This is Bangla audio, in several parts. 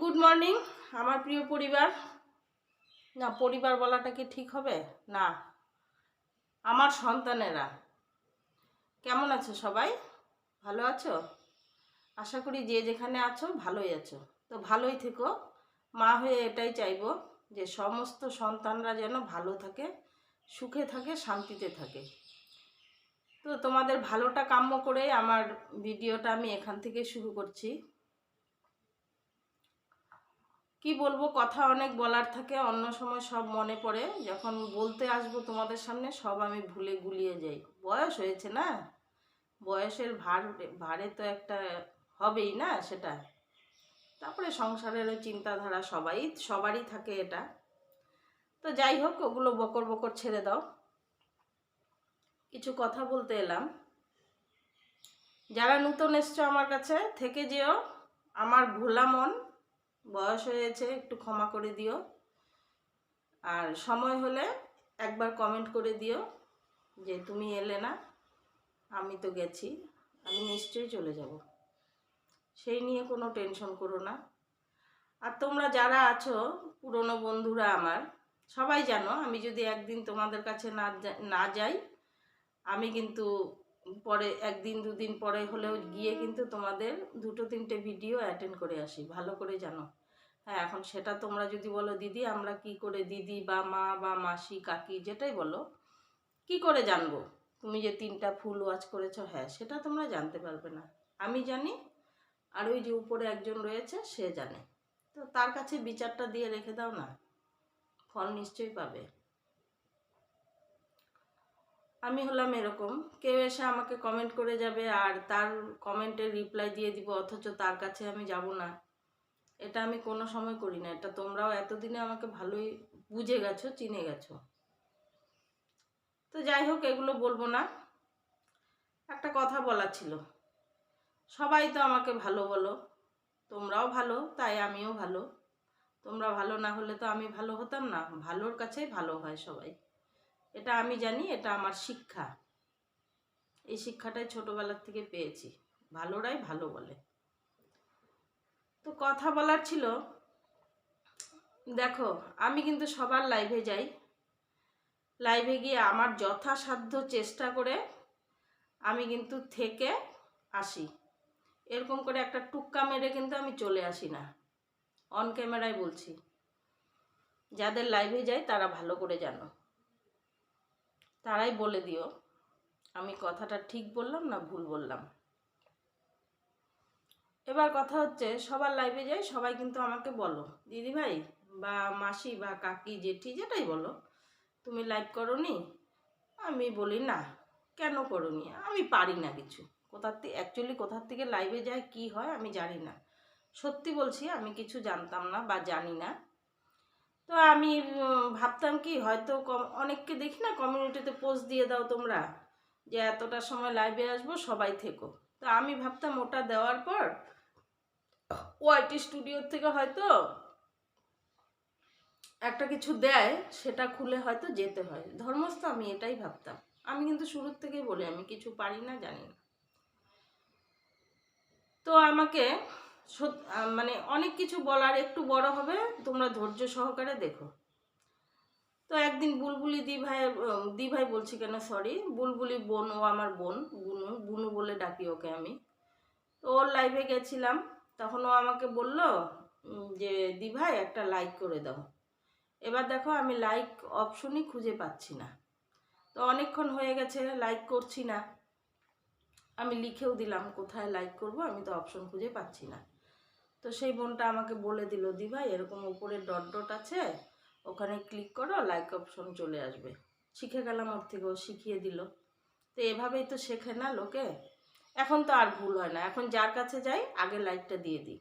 গুড মর্নিং আমার প্রিয় পরিবার। না, পরিবার বলাটা কি ঠিক হবে? না, আমার সন্তানেরা। কেমন আছো সবাই? ভালো আছো? আশা করি যে যেখানে আছো, ভালোই আছো। তো ভালোই থেকো। মা হয়ে এটাই চাইব যে সমস্ত সন্তানরা যেন ভালো থাকে, সুখে থাকে, শান্তিতে থাকে। তো তোমাদের ভালোটা কাম্য করে আমার ভিডিওটা আমি এখান থেকে শুরু করছি। কি বলব, কথা অনেক বলার থাকে, অন্য সময় সব মনে পড়ে। যখন বলতে আসব তোমাদের সামনে, সব আমি ভুলে গুলিয়ে যাই। বয়স হয়েছে না? বয়সের ভার, ভারে তো একটা হবেই না সেটা? তারপরে সংসারেরও চিন্তাধারা সবাই, সবারই থাকে এটা। তো যাই হোক, ওগুলো বকর বকর ছেড়ে দাও। কিছু কথা বলতে এলাম। যারা নূতন এসছো আমার কাছে, থেকে যেও। আমার ভোলা মন। বয়স হয়েছে, একটু ক্ষমা করে দিও। আর সময় হলে একবার কমেন্ট করে দিও যে তুমি এলে না, আমি তো গেছি, আমি নিশ্চয়ই চলে যাব। সেই নিয়ে কোনো টেনশন করো না। আর তোমরা যারা আছো, পুরনো বন্ধুরা আমার, সবাই জানো আমি যদি একদিন তোমাদের কাছে না না যাই, আমি কিন্তু পরে, একদিন, দুদিন পরে হলেও গিয়ে কিন্তু তোমাদের দুটো, তিনটে ভিডিও অ্যাটেন্ড করে আসি। ভালো করে জানো। হ্যাঁ এখন সেটা তোমরা যদি বলো, দিদি, আমরা কি করে দিদি বা মা বা মাসি, কাকি, যেটাই বলো, কি করে জানব? তুমি যে তিনটা ফুল ওয়াচ করেছ হ্যাঁ সেটা তোমরা জানতে পারবে না। আমি জানি, আর ওই যে উপরে একজন রয়েছে, সে জানে। তো তার কাছে বিচারটা দিয়ে রেখে দাও না। ফল নিশ্চয়ই পাবে। আমি হলাম এরকম। কেউ এসে আমাকে কমেন্ট করে যাবে আর তার কমেন্টের রিপ্লাই দিয়ে দিব, অথচ তার কাছে আমি যাব না। এটা আমি কোনো সময় করি না। এটা তোমরাও এতদিনে আমাকে ভালোই বুঝে গেছো, চিনে গেছো। তো যাই হোক, এগুলো বলব না। একটা কথা বলা ছিল। সবাই তো আমাকে ভালো বলো। তোমরাও ভালো, তাই আমিও ভালো। তোমরা ভালো না হলে তো আমি ভালো হতাম না। ভালোর কাছেই ভালো হয় সবাই। এটা আমি জানি, এটা আমার শিক্ষা। এই শিক্ষাটাই ছোটবেলার থেকে পেয়েছি। ভালোরাই ভালো বলে। তো কথা বলার ছিল, দেখো, আমি কিন্তু সবার লাইভে যাই। লাইভে গিয়ে আমার যথাসাধ্য চেষ্টা করে আমি কিন্তু থেকে আসি। এরকম করে একটা টুক্কা মেরে কিন্তু আমি চলে আসি না। অন ক্যামেরায় বলছি। যাদের লাইভে যাই, তারা ভালো করে জানো। তারাই বলে দিও। আমি কথাটা ঠিক বললাম না ভুল বললাম? এবার কথা হচ্ছে, সবার লাইভে যাই, সবাই কিন্তু আমাকে বলো। দিদি ভাই বা মাসি বা কাকি, জেঠি, যেটাই বলো, তুমি লাইভ করনি? আমি বলি না। কেন করনি? আমি পারি না কিছু। কোথার থেকে অ্যাকচুয়ালি কোথার থেকে লাইভে যায়, কি হয়, আমি জানি না। সত্যি বলছি, আমি কিছু জানতাম না বা জানি না। তো আমি ভাবতাম কি হয়তো অনেককে দেখি না কমিউনিটিতে পোস্ট দিয়ে দাও তোমরা যে এতটা সময় লাইভে আসব, সবাই থেকো। তো আমি ভাবতাম ওটা দেওয়ার পর ওয়াইটি স্টুডিওর থেকে হয়তো একটা কিছু দেয়, সেটা খুলে হয়তো যেতে হয়। ধর্মস্থ আমি এটাই ভাবতাম। আমি কিন্তু শুরুর থেকেই বলি, আমি কিছু পারি না, জানি না। তো আমাকে মানে অনেক কিছু বলার, একটু বড় হবে, তোমরা ধৈর্য সহকারে দেখো। তো একদিন বুলবুলি দি ভাই দি ভাই বলছি কেন সরি বুলবুলি বোন ও আমার বোন, বুনু বুনু বলে ডাকি ওকে আমি। তো ওর লাইভে গেছিলাম, তখন ও আমাকে বলল যে দি ভাই একটা লাইক করে দাও। এবার দেখো, আমি লাইক অপশনই খুঁজে পাচ্ছি না। তো অনেকক্ষণ হয়ে গেছে লাইক করছি না। আমি লিখেও দিলাম, কোথায় লাইক করব, আমি তো অপশন খুঁজে পাচ্ছি না। তো সেই বোনটা আমাকে বলে দিল দি ভাই এরকম উপরে ডট ডট আছে, ওখানে ক্লিক করো লাইক অপশন চলে আসবে। শিখে গেলাম ওর থেকে, ও শিখিয়ে দিল। তো এভাবেই তো শেখে না লোকে। এখন তো আর ভুল হয় না। এখন যার কাছে যাই, আগে লাইকটা দিয়ে দিই।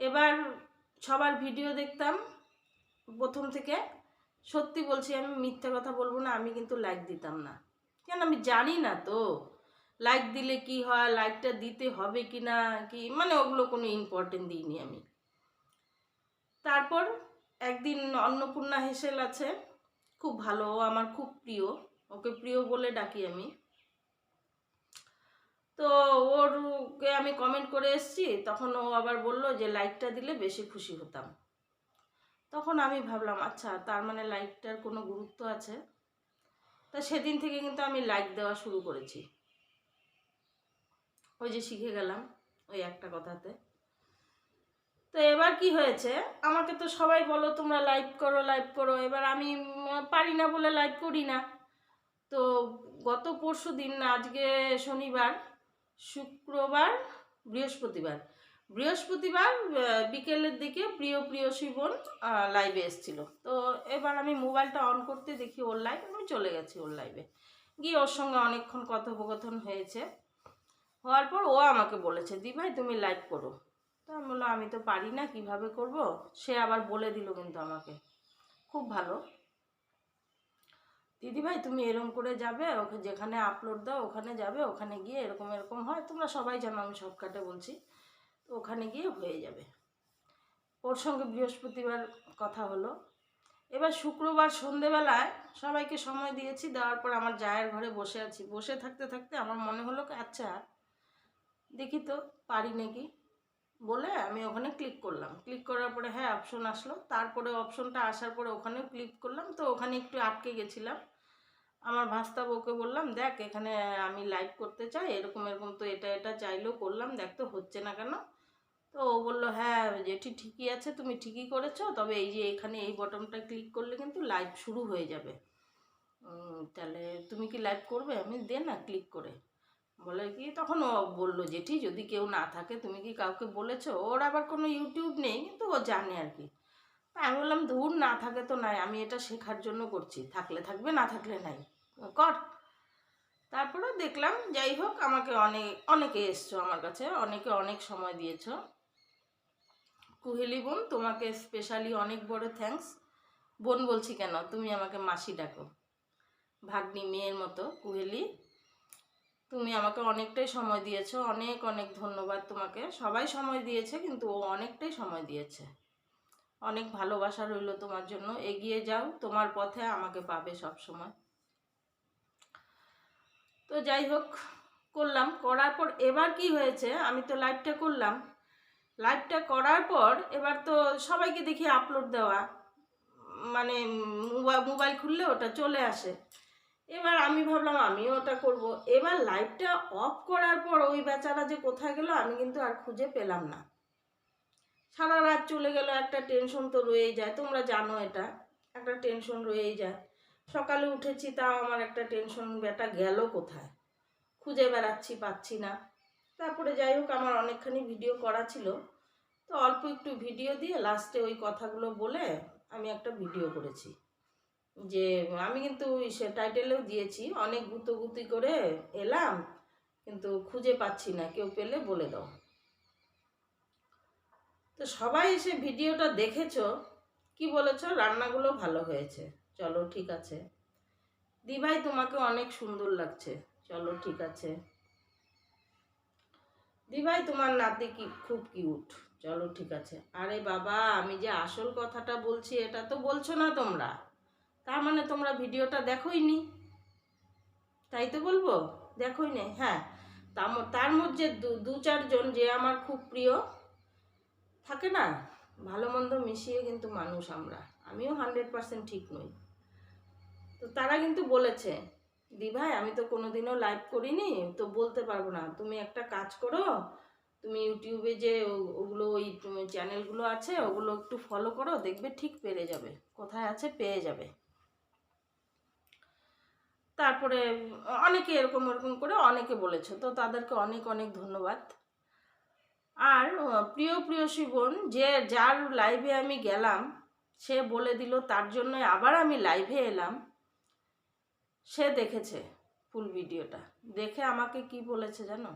এবার সবার ভিডিও দেখতাম প্রথম থেকে। সত্যি বলছি, আমি মিথ্যা কথা বলব না, আমি কিন্তু লাইক দিতাম না। কেন? আমি জানি না তো। লাইক দিলে কি হয়? লাইকটা দিতে হবে কি না? কি? মানে ওগুলো কোনো ইম্পর্টেন্ট দিইনি আমি। তারপর একদিন অন্নপূর্ণা হেসেল আছে। খুব ভালো আমার খুব প্রিয়। ওকে প্রিয় বলে ডাকি আমি। তো ওরকে আমি কমেন্ট করে এসেছি। তখন ও আবার বলল যে লাইকটা দিলে বেশি খুশি হতাম। তখন আমি ভাবলাম আচ্ছা তার মানে লাইকটার কোনো গুরুত্ব আছে? তা সেদিন থেকে কিন্তু আমি লাইক দেওয়া শুরু করেছি। ওই যে শিখে গেলাম ওই একটা কথাতে। তো এবার কি হয়েছে? আমাকে তো সবাই বলো তোমরা লাইভ করো লাইভ করো। এবার আমি পারি না বলে লাইভ করি না। তো গত পরশু দিন আজকে শনিবার, শুক্রবার, বৃহস্পতিবার। বৃহস্পতিবার বিকেলের দিকে প্রিয় প্রিয় শিবন লাইভে এসেছিল। তো এবার আমি মোবাইলটা অন করতে দেখি ওর লাইভ আমি চলে গেছি ওর লাইভে গিয়ে ওর সঙ্গে অনেকক্ষণ কথোপকথন হয়েছে। হওয়ার পর ও আমাকে বলেছে, দি ভাই, তুমি লাইভ করো। তো আমি বললাম, আমি তো পারি না, কীভাবে করব? সে আবার বলে দিল কিন্তু আমাকে। খুব ভালো। দিদি ভাই, তুমি এরকম করে যাবে, ওকে যেখানে আপলোড দাও, ওখানে যাবে, ওখানে গিয়ে এরকম এরকম হয়, তোমরা সবাই জানো, আমি শর্টকাটে বলছি, তো ওখানে গিয়ে হয়ে যাবে। ওর সঙ্গে বৃহস্পতিবার কথা হলো। এবার শুক্রবার সন্ধেবেলায় সবাইকে সময় দিয়েছি, দেওয়ার পর আমার জায়ের ঘরে বসে আছি। বসে থাকতে থাকতে আমার মনে হলো আচ্ছা দেখি তো, পারি নাকি? বলে আমি ওখানে ক্লিক করলাম। ক্লিক করার পরে হ্যাঁ অপশন আসলো। তারপরে অপশনটা আসার পরে ওখানেও ক্লিক করলাম। তো ওখানে একটু আটকে গেছিলাম। আমার ভাস্তা বউকে বললাম, দেখ, এখানে আমি লাইভ করতে চাই। এরকম এরকম তো এটা এটা চাইলেও করলাম। দেখ তো হচ্ছে না কেন? তো ও বলল হ্যাঁ যেটি ঠিকই আছে, তুমি ঠিকই করেছ। তবে এই যে এখানে এই বটনটা ক্লিক করলে কিন্তু লাইভ শুরু হয়ে যাবে। তাহলে তুমি কি লাইভ করবে? আমি দে না ক্লিক করে। বলে কি? তখন ও বলল, জেঠি, যদি কেউ না থাকে, তুমি কি কাউকে বলেছ? ওর আবার কোনো ইউটিউব নেই, কিন্তু ও জানে আর কি। আমি বললাম, ধুর, না থাকে তো নাই, আমি এটা শেখার জন্য করছি, থাকলে থাকবে, না থাকলে নাই। কর। তারপরে দেখলাম, যাই হোক, আমাকে অনেক অনেকে এসছো আমার কাছে, অনেকে অনেক সময় দিয়েছ। কুহেলি বোন, তোমাকে স্পেশালি অনেক বড় থ্যাঙ্কস বোন বলছি, কেন? তুমি আমাকে মাসি ডাকো। ভাগ্নি, মেয়ের মতো, কুহেলি। তুমি আমাকে অনেকটাই সময় দিয়েছ, অনেক অনেক ধন্যবাদ তোমাকে। সবাই সময় দিয়েছে, কিন্তু ও অনেকটাই সময় দিয়েছে। অনেক ভালোবাসা রইল তোমার জন্য। এগিয়ে যাও, তোমার পথে আমাকে পাবে সব সময় তো যাই হোক, করলাম। করার পর এবার কি হয়েছে? আমি তো লাইভটা করলাম। লাইভটা করার পর এবার তো সবাইকে দেখি আপলোড দেওয়া। মানে মোবাইল খুললে ওটা চলে আসে। এবার আমি ভাবলাম আমিও ওটা করব। এবার লাইভটা অফ করার পর ওই বেচারা যে কোথায় গেল আমি কিন্তু আর খুঁজে পেলাম না। সারা রাত চলে গেল, একটা টেনশন তো রয়েই যায়, তোমরা জানো এটা, একটা টেনশন রয়েই যায়। সকালে উঠেছি, তাও আমার একটা টেনশন বেটা গেল কোথায়? খুঁজে বেড়াচ্ছি, পাচ্ছি না। তারপরে যাই হোক, আমার অনেকখানি ভিডিও করা ছিল। তো অল্প একটু ভিডিও দিয়ে লাস্টে ওই কথাগুলো বলে আমি একটা ভিডিও করেছি। যে আমি কিন্তু সে টাইটেলেও দিয়েছি, অনেক গুতোগুতি করে এলাম, কিন্তু খুঁজে পাচ্ছি না, কেউ পেলে বলে দাও। তো সবাই এসে ভিডিওটা দেখেছ, কি বলেছ? রান্নাগুলো ভালো হয়েছে। চলো ঠিক আছে। দিভাই, তোমাকে অনেক সুন্দর লাগছে। চলো ঠিক আছে। দিভাই, তোমার নাতি কি, খুব কিউট চলো ঠিক আছে। আরে বাবা, আমি যে আসল কথাটা বলছি, এটা তো বলছো না তোমরা। তার মানে তোমরা ভিডিওটা দেখোই নি। তাই তো বলব? দেখোই নি হ্যাঁ। তার মধ্যে দু দু চারজন যে আমার খুব প্রিয়, থাকে না? ভালো মন্দ মিশিয়ে কিন্তু মানুষ আমরা। আমিও হান্ড্রেড পার্সেন্ট ঠিক নই। তো তারা কিন্তু বলেছে, দি ভাই, আমি তো কোনোদিনও লাইভ করিনি, তো বলতে পারব না। তুমি একটা কাজ করো, তুমি ইউটিউবে যে ওগুলো ওই চ্যানেলগুলো আছে, ওগুলো একটু ফলো করো, দেখবে ঠিক পেরে যাবে। কোথায় আছে পেয়ে যাবে। তারপরে, অনেকে এরকম এরকম করে অনেকে বলেছে। তো তাদেরকে অনেক অনেক ধন্যবাদ। আর প্রিয় প্রিয় শিবন, যে যার লাইভে আমি গেলাম, সে বলে দিল, তার জন্য আবার আমি লাইভে এলাম। সে দেখেছে ফুল ভিডিওটা দেখে আমাকে কি বলেছে জানো?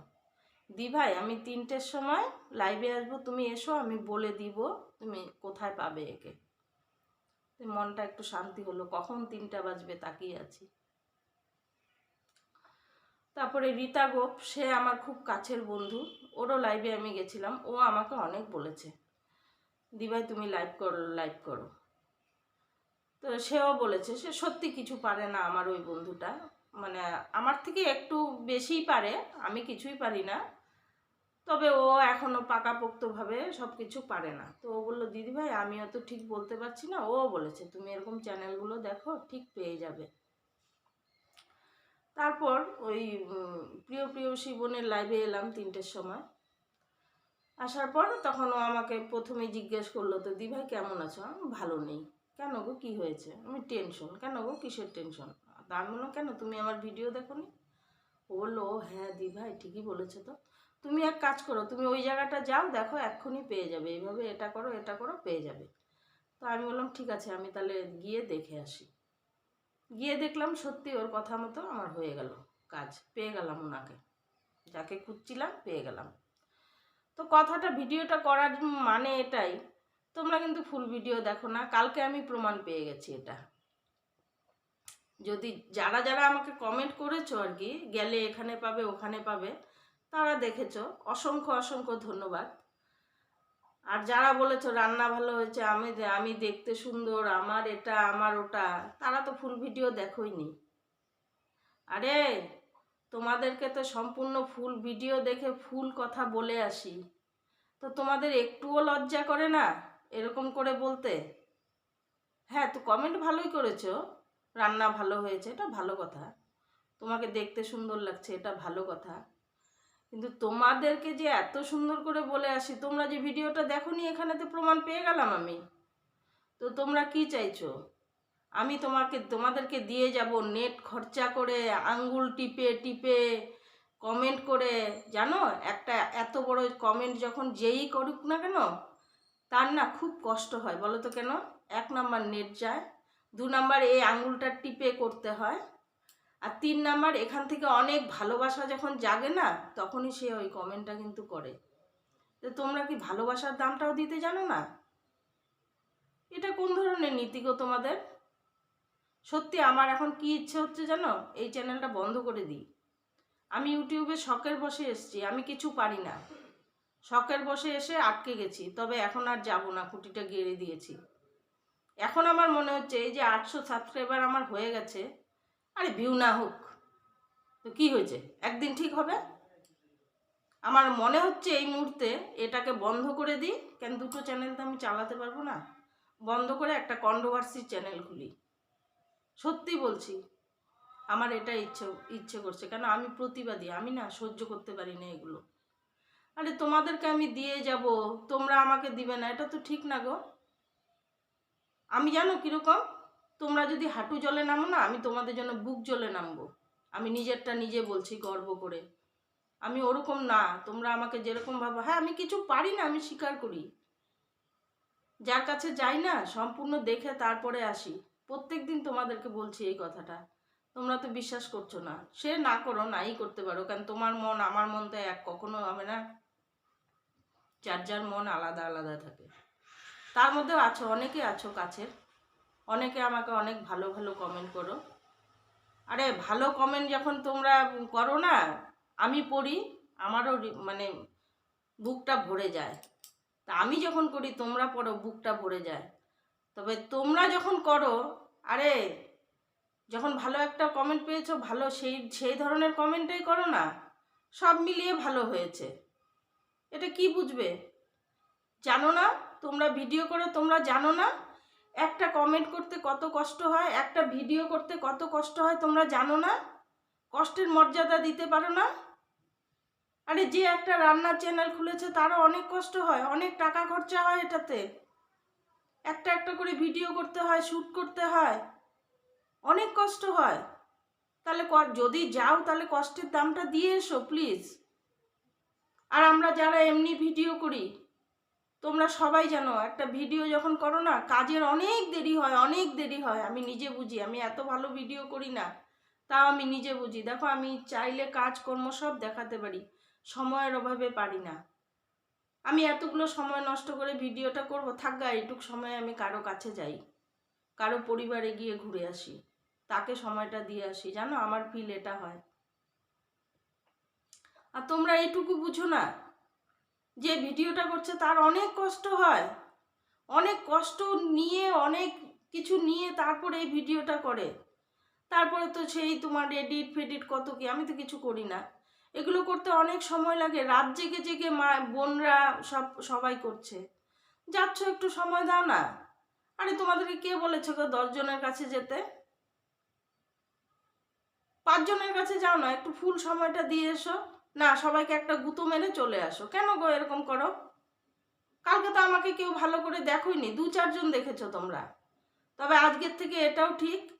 দি ভাই আমি তিনটের সময় লাইভে আসব, তুমি এসো, আমি বলে দিব, তুমি কোথায় পাবে একে। মনটা একটু শান্তি হলো। কখন তিনটা বাজবে তাকিয়ে আছি। তারপরে রীতা গোপ, সে আমার খুব কাছের বন্ধু। ওরও লাইভে আমি গেছিলাম। ও আমাকে অনেক বলেছে, দিভাই, তুমি লাইভ করো লাইভ করো। তো সেও বলেছে, সে সত্যি কিছু পারে না আমার ওই বন্ধুটা। মানে আমার থেকে একটু বেশিই পারে, আমি কিছুই পারি না। তবে ও এখনও পাকাপোক্তভাবে সব কিছু পারে না। তো ও বলল, দিদিভাই, আমিও তো ঠিক বলতে পারছি না। ও বলেছে, তুমি এরকম চ্যানেলগুলো দেখো, ঠিক পেয়ে যাবে। তারপর ওই প্রিয় প্রিয় শিবনের লাইভে এলাম তিনটের সময়। আসার পর তখন ও আমাকে প্রথমে জিজ্ঞেস করল, তো দিভাই, কেমন আছো? ভালো নেই। কেন গো? কী হয়েছে? আমি টেনশন কেন গো? কিসের টেনশন তা আমি বললাম, কেন? তুমি আমার ভিডিও দেখো নি ও বলল, "ও হ্যাঁ দিভাই, ঠিকই বলেছ তো। তুমি এক কাজ করো, তুমি ওই জায়গাটা যাও, দেখো এক্ষুনি পেয়ে যাবে। এইভাবে এটা করো এটা করো, পেয়ে যাবে। তো আমি বললাম, ঠিক আছে, আমি তাহলে গিয়ে দেখে আসি। গিয়ে দেখলাম সত্যি ওর কথা মতো আমার হয়ে গেল কাজ, পেয়ে গেলাম ওনাকে। যাকে খুঁজছিলাম পেয়ে গেলাম। তো কথাটা, ভিডিওটা করার মানে এটাই, তোমরা কিন্তু ফুল ভিডিও দেখো না, কালকে আমি প্রমাণ পেয়ে গেছি এটা। যদি যারা যারা আমাকে কমেন্ট করেছ আর কি, গেলে এখানে পাবে, ওখানে পাবে, তারা দেখেছ। অসংখ্য অসংখ্য ধন্যবাদ। আর যারা বলেছ রান্না ভালো হয়েছে, আমি আমি দেখতে সুন্দর, আমার এটা, আমার ওটা, তারা তো ফুল ভিডিও দেখোইনি আরে, তোমাদেরকে তো সম্পূর্ণ ফুল ভিডিও দেখে ফুল কথা বলে আসি। তো তোমাদের একটুও লজ্জা করে না, এরকম করে বলতে? হ্যাঁ তো কমেন্ট ভালোই করেছ, রান্না ভালো হয়েছে, এটা ভালো কথা। তোমাকে দেখতে সুন্দর লাগছে, এটা ভালো কথা। কিন্তু তোমাদেরকে যে এত সুন্দর করে বলে আসি, তোমরা যে ভিডিওটা দেখোনি এখানে তো প্রমাণ পেয়ে গেলাম আমি। তো তোমরা কি চাইছো? আমি তোমাকে, তোমাদেরকে দিয়ে যাব নেট খরচা করে, আঙ্গুল টিপে টিপে কমেন্ট করে। জানো, একটা এত বড় কমেন্ট যখন যেই করুক না কেন, তার না খুব কষ্ট হয়। বলো তো কেন? এক নাম্বার নেট যায়, দু নাম্বার এই আঙ্গুলটা টিপে করতে হয়। আর তিন নাম্বার, এখান থেকে অনেক ভালোবাসা যখন জাগে না, তখনই সে ওই কমেন্টটা কিন্তু করে। তো তোমরা কি ভালোবাসার দামটাও দিতে জানো না? এটা কোন ধরনের নীতি গো তোমাদের? সত্যি আমার এখন কি ইচ্ছে হচ্ছে জানো? এই চ্যানেলটা বন্ধ করে দিই। আমি ইউটিউবে শখের বসে এসেছি, আমি কিছু পারি না। শখের বসে এসে আটকে গেছি, তবে এখন আর যাব না, খুঁটিটা গেড়ে দিয়েছি। এখন আমার মনে হচ্ছে, এই যে আটশো সাবস্ক্রাইবার আমার হয়ে গেছে আরে ভিউ না হোক। তো কি হয়েছে? একদিন ঠিক হবে? আমার মনে হচ্ছে এই মুহূর্তে এটাকে বন্ধ করে দিই। কেন দুটো চ্যানেল তো আমি চালাতে পারব না? বন্ধ করে একটা কন্ট্রোভার্সি চ্যানেল খুলি। সত্যি বলছি, আমার এটা ইচ্ছে ইচ্ছে করছে। কেন আমি প্রতিবাদী, আমি না সহ্য করতে পারি না এগুলো। আরে তোমাদেরকে আমি দিয়ে যাব, তোমরা আমাকে দিবে না, এটা তো ঠিক না গো। আমি জানো কীরকম? তোমরা যদি হাঁটু জলে নামো না, আমি তোমাদের জন্য বুক জলে নামবো। আমি নিজেরটা নিজে বলছি গর্ব করে। আমি ওরকম না, তোমরা আমাকে যেরকম ভাবো। হ্যাঁ আমি কিছু পারি না, আমি স্বীকার করি। যার কাছে যাই না, সম্পূর্ণ দেখে তারপরে আসি। প্রত্যেক দিন তোমাদেরকে বলছি এই কথাটা। তোমরা তো বিশ্বাস করছ না। সে না করো, নাই করতে পারো, কারণ তোমার মন, আমার মন তো এক, কখনো হবে না। যার যার মন আলাদা আলাদা থাকে। তার মধ্যেও আছো, অনেকে আছো কাছের। অনেকে আমাকে অনেক ভালো ভালো কমেন্ট করো। আরে ভালো কমেন্ট যখন তোমরা করো না, আমি পড়ি, আমারও মানে বুকটা ভরে যায়। তা আমি যখন করি, তোমরা পড়ো, বুকটা ভরে যায়। তবে তোমরা যখন করো, আরে যখন ভালো একটা কমেন্ট পেয়েছ, ভালো সেই সেই ধরনের কমেন্টই করো না। সব মিলিয়ে ভালো হয়েছে। এটা কি বুঝবে? জানো না? তোমরা ভিডিও করো তোমরা জানো না? একটা কমেন্ট করতে কত কষ্ট হয়, একটা ভিডিও করতে কত কষ্ট হয়, তোমরা জানো না? কষ্টের মর্যাদা দিতে পারো না? আরে যে একটা রান্নার চ্যানেল খুলেছে, তারও অনেক কষ্ট হয়, অনেক টাকা খরচা হয় এটাতে। একটা একটা করে ভিডিও করতে হয় শ্যুট করতে হয়, অনেক কষ্ট হয়। তাহলে যদি যাও, তাহলে কষ্টের দামটা দিয়ে এসো প্লিজ আর আমরা যারা এমনি ভিডিও করি তোমরা সবাই জানো, একটা ভিডিও যখন করো না, কাজের অনেক দেরি হয়, অনেক দেরি হয়। আমি নিজে বুঝি, আমি এত ভালো ভিডিও করি না, তাও আমি নিজে বুঝি। দেখো, আমি চাইলে কাজকর্ম সব দেখাতে পারি, সময়ের অভাবে পারি না। আমি এতগুলো সময় নষ্ট করে ভিডিওটা করব থাকগা এইটুক সময় আমি কারও কাছে যাই, কারও পরিবারে গিয়ে ঘুরে আসি, তাকে সময়টা দিয়ে আসি। জানো, আমার ফিল এটা হয়। আর তোমরা এইটুকু বুঝো না যে ভিডিওটা করছে তার অনেক কষ্ট হয়। অনেক কষ্ট নিয়ে, অনেক কিছু নিয়ে তারপরে এই ভিডিওটা করে। তারপরে তো সেই তোমার এডিট ফেডিট কত কি, আমি তো কিছু করি না। এগুলো করতে অনেক সময় লাগে। রাত জেগে জেগে মা, বোনরা সব, সবাই করছে। যাচ্ছ একটু সময় দাও না। আরে তোমাদেরকে কে বলেছে গো দশজনের কাছে যেতে? পাঁচজনের কাছে যাও না, একটু ফুল সময়টা দিয়ে এসো। না, সবাইকে একটা গুঁতো মেরে চলে আসো। কেন গো এরকম করো? কালকে তো আমাকে কেউ ভালো করে দেখোইনি, দু চারজন দেখেছ তোমরা। তবে আজকের থেকে এটাও ঠিক,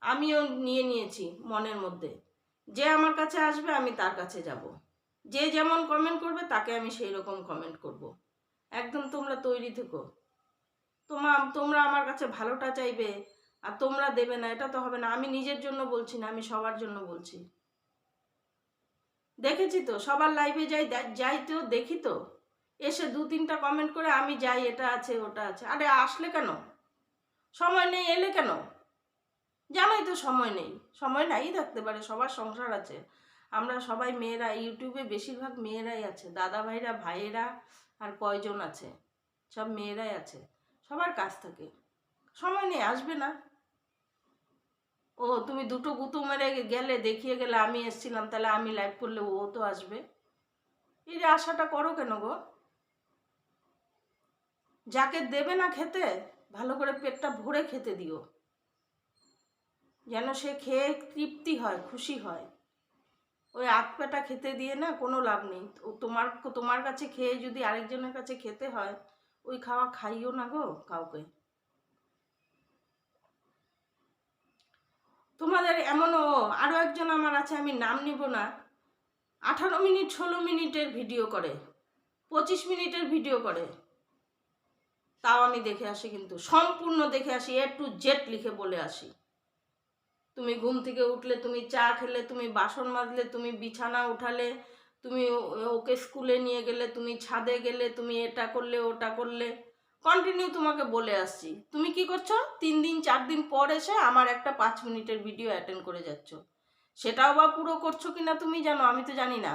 আমিও নিয়ে নিয়েছি মনের মধ্যে। যে আমার কাছে আসবে, আমি তার কাছে যাব। যে যেমন কমেন্ট করবে, তাকে আমি সেই রকম কমেন্ট করব। একদম তোমরা তৈরি থেকো। তোমা, তোমরা আমার কাছে ভালোটা চাইবে, আর তোমরা দেবে না, এটা তো হবে না। আমি নিজের জন্য বলছি না, আমি সবার জন্য বলছি। দেখেছি তো, সবার লাইভে যাই যাই তো, দেখি তো। এসে দু তিনটা কমেন্ট করে আমি যাই, এটা আছে, ওটা আছে। আরে আসলে কেন? সময় নেই, এলে কেন? জানাই তো সময় নেই। সময় নাই থাকতে পারে, সবার সংসার আছে। আমরা সবাই মেয়েরা ইউটিউবে বেশিরভাগ মেয়েরাই আছে। দাদা ভাইরা, ভাইয়েরা আর কয়জন আছে? সব মেয়েরাই আছে। সবার কাজ থাকে। সময় নেই, আসবে না। ও, তুমি দুটো গুঁতো মেরে গেলে, দেখিয়ে গেলে আমি এসছিলাম, তাহলে আমি লাইভ করলে ও তো আসবে। এই যে আশাটা করো কেন গো? যাকে দেবে না খেতে, ভালো করে পেটটা ভরে খেতে দিও। যেন সে খেয়ে তৃপ্তি হয়, খুশি হয়। ওই আত পেটা খেতে দিয়ে না কোনো লাভ নেই। ও তোমার তোমার কাছে খেয়ে যদি আরেকজনের কাছে খেতে হয়, ওই খাওয়া খাইও না গো কাউকে। তোমাদের এমনও আরও একজন আমার আছে, আমি নাম নিব না। আঠারো মিনিট, ষোলো মিনিটের ভিডিও করে, পঁচিশ মিনিটের ভিডিও করে। তাও আমি দেখে আসি কিন্তু, সম্পূর্ণ দেখে আসি এ টু জেড লিখে বলে আসি। তুমি ঘুম থেকে উঠলে, তুমি চা খেলে, তুমি বাসন মাজলে, তুমি বিছানা উঠালে, তুমি ওকে স্কুলে নিয়ে গেলে, তুমি ছাদে গেলে, তুমি এটা করলে, ওটা করলে। কন্টিনিউ তোমাকে বলে আসছি। তুমি কি করছ? তিন দিন, চার দিন পর এসে আমার একটা পাঁচ মিনিটের ভিডিও অ্যাটেন্ড করে যাচ্ছ। সেটাও বা পুরো করছ কিনা তুমি জানো? আমি তো জানি না।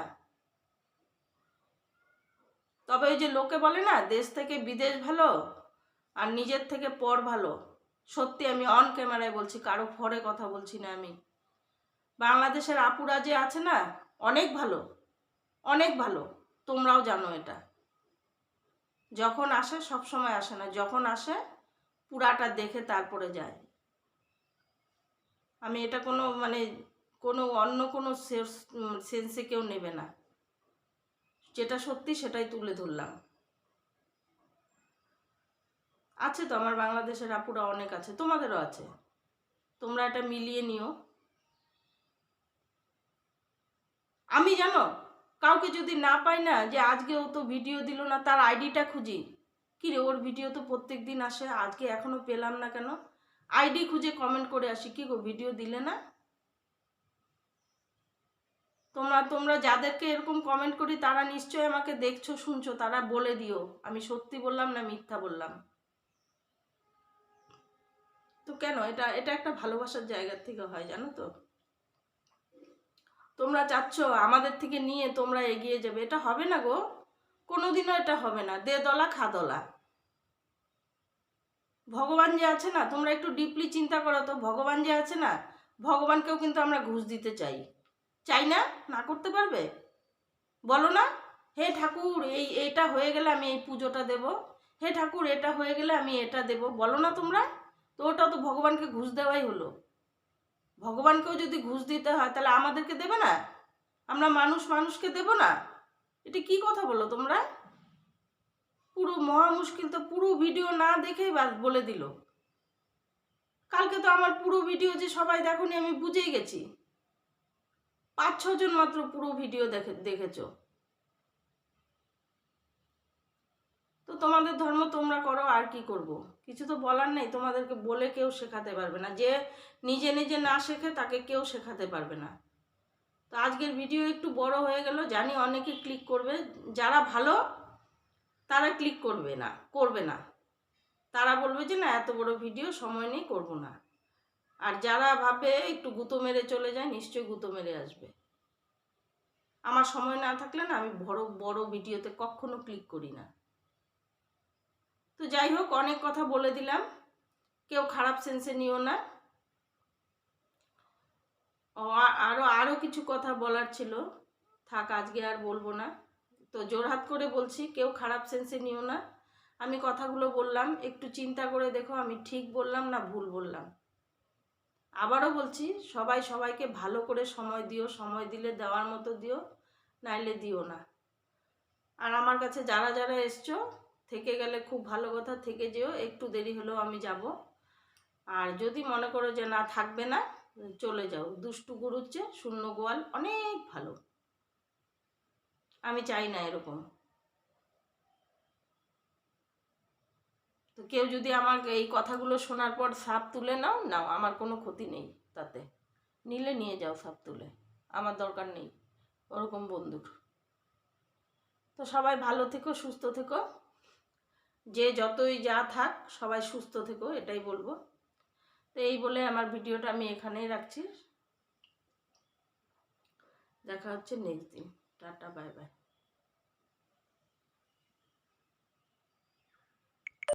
তবে ওই যে লোকে বলে না, দেশ থেকে বিদেশ ভালো আর নিজের থেকে পর ভালো। সত্যি আমি অন ক্যামেরায় বলছি, কারও ফরে কথা বলছি না আমি। বাংলাদেশের আপুরা যে আছে না, অনেক ভালো অনেক ভালো। তোমরাও জানো এটা। যখন আসে, সব সময় আসে না। যখন আসে, পুরাটা দেখে তারপরে যায়। আমি এটা কোনো মানে কোনো অন্য কোনো সেন্সে কেউ নেবে না। যেটা সত্যি, সেটাই তুলে ধরলাম। আছে তো? আমার বাংলাদেশের আপুরা অনেক আছে। তোমাদেরও আছে? তোমরা এটা মিলিয়ে নিও। আমি জানো? কাউকে যদি না পাই না যে আজকে ও তো ভিডিও দিল না, তার আইডিটা খুঁজি। কি রে ওর ভিডিও তো প্রত্যেক দিন আসে, আজকে এখনও পেলাম না কেন? আইডি খুঁজে কমেন্ট করে আসি, কি গো ভিডিও দিলে না? তোমরা তোমরা যাদেরকে এরকম কমেন্ট করি, তারা নিশ্চয়ই আমাকে দেখছ, শুনছো, তারা বলে দিও। আমি সত্যি বললাম না মিথ্যা বললাম? তো কেন? এটা এটা একটা ভালোবাসার জায়গার থেকে হয়, জানো তো? তোমরা চাচ্ছ আমাদের থেকে নিয়ে তোমরা এগিয়ে যাবে। এটা হবে না গো। কোনোদিনও এটা হবে না। দে দলা, খা দলা। ভগবান যে আছে না, তোমরা একটু ডিপলি চিন্তা করো তো। ভগবান যে আছে না, ভগবানকেও কিন্তু আমরা ঘুষ দিতে চাই। চাই না? না করতে পারবে? বলো না? হে ঠাকুর, এই এইটা হয়ে গেলে আমি এই পুজোটা দেব। হে ঠাকুর, এটা হয়ে গেলে আমি এটা দেব। বলো না তোমরা? তো ওটা তো ভগবানকে ঘুষ দেওয়াই হলো। ভগবানকেও যদি ঘুষ দিতে হয়, তাহলে আমাদেরকে দেবে না? আমরা মানুষ মানুষকে দেব না? এটা কি কথা বলো তোমরা? পুরো মহা মুশকিল তো পুরো ভিডিও না দেখেই বলে দিল। কালকে তো আমার পুরো ভিডিও যে সবাই দেখোনি আমি বুঝেই গেছি। পাঁচ ছজন মাত্র পুরো ভিডিও দেখে, দেখেছ। তো তোমাদের ধর্ম তোমরা করো, আর কি করব? কিছু তো বলার নেই, তোমাদেরকে বলে কেউ শেখাতে পারবে না। যে নিজে নিজে না শেখে, তাকে কেউ শেখাতে পারবে না। তো আজকের ভিডিও একটু বড় হয়ে গেল, জানি অনেকে ক্লিক করবে। যারা ভালো, তারা ক্লিক করবে না করবে না। তারা বলবে যে, না, এত বড় ভিডিও সময় নেই করব না। আর যারা ভাবে, একটু গুঁতো মেরে চলে যায়, নিশ্চয়ই গুঁতো মেরে আসবে। আমার সময় না থাকলে না, আমি বড় বড় ভিডিওতে কখনো ক্লিক করি না। তো যাই হোক, অনেক কথা বলে দিলাম। কেউ খারাপ সেন্সে নিও না। ও আ- আরও আরও কিছু কথা বলার ছিল। থাক, আজকে আর বলব না। তো জোরহাত করে বলছি, কেউ খারাপ সেন্সে নিও না। আমি কথাগুলো বললাম, একটু চিন্তা করে দেখো, আমি ঠিক বললাম না ভুল বললাম। আবারও বলছি, সবাই সবাইকে ভালো করে সময় দিও, সময় দিলে দেওয়ার মতো দিও, নাইলে দিও না। আর আমার কাছে যারা যারা এসছো থেকে গেলে খুব ভালো কথা, থেকে যেও, একটু দেরি হলেও আমি যাব। আর যদি মনে করো যে না, থাকবে না, চলে যাও। দুষ্টু গরুর চেয়ে শূন্য গোয়াল, অনেক ভালো। আমি চাই না এরকম। তো কেউ যদি আমার এই কথাগুলো শোনার পর সাপ তুলে নাও নাও, আমার কোনো ক্ষতি নেই তাতে। নিলে নিয়ে যাও সাপ তুলে, আমার দরকার নেই, ওরকম বন্ধুর। তো সবাই ভালো থেকো, সুস্থ থেকো। যে যতই যা থাক, সবাই সুস্থ থেকো, এটাই বলব। তো এই বলে আমার ভিডিওটা আমি এখানেই রাখছি। দেখা হচ্ছে নেক্সট দিন। Tata, bye bye.